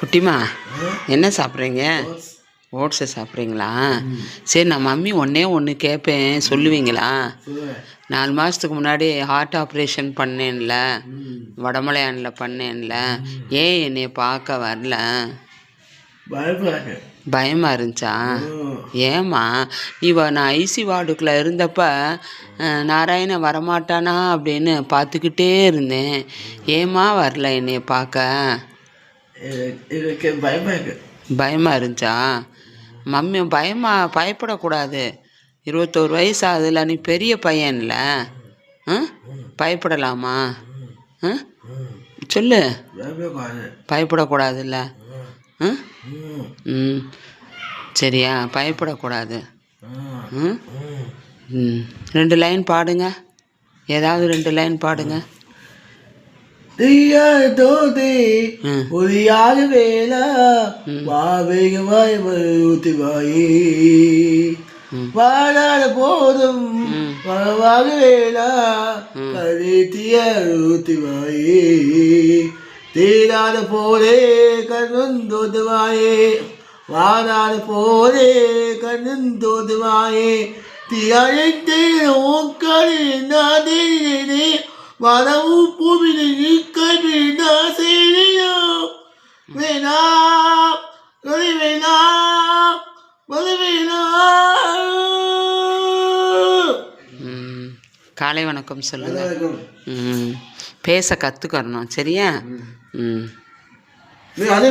குட்டிமா என்ன சாப்பிட்றீங்க? ஓட்ஸை சாப்பிட்றீங்களா? சரி நான் மம்மி ஒன்றே ஒன்று கேட்பேன் சொல்லுவீங்களா? நாலு மாதத்துக்கு முன்னாடி ஹார்ட் ஆப்ரேஷன் பண்ணேன்ல. வடமலையானில் பண்ணேன்ல. ஏன் என்னை பார்க்க வரல? பயமாக இருந்துச்சா? ஏம்மா நீ நான் ஐசி வார்டுக்குள்ளே இருந்தப்ப நாராயண வரமாட்டானா அப்படின்னு பார்த்துக்கிட்டே இருந்தேன். ஏம்மா வரல என்னைய பார்க்க? எனக்கு பயமாக பயமாக இருந்துச்சா? மம்மி பயமா பயப்படக்கூடாது. இருபத்தோரு வயசு ஆகுதுல நீ பெரிய பையன்ல. ஆ? பயப்படலாமா? ஆ? சொல்லு. பயப்படக்கூடாதுல்ல. ஆ? ம். சரியா பயப்படக்கூடாது. ம். ரெண்டு லைன் பாடுங்க. ஏதாவது ரெண்டு லைன் பாடுங்க. தீயாத தோதி ம் உரியாக வேலா வாவேகமாய் ஊத்தி வாயி. வாழாத போதும் வரவாக வேலா கழித்திய ஊத்தி வாயி. தீராத போரே கண்ணுந்தோது வாயே. வாழாத போரே கண்ணுந்தோது வாயே. தீயழைத்தே ஓக்கரி நாதே வரவு பூமியில் காலை வணக்கம் சொல்லுங்க. ம் பேச கற்றுக்கறணும் சரியா? ம். அதே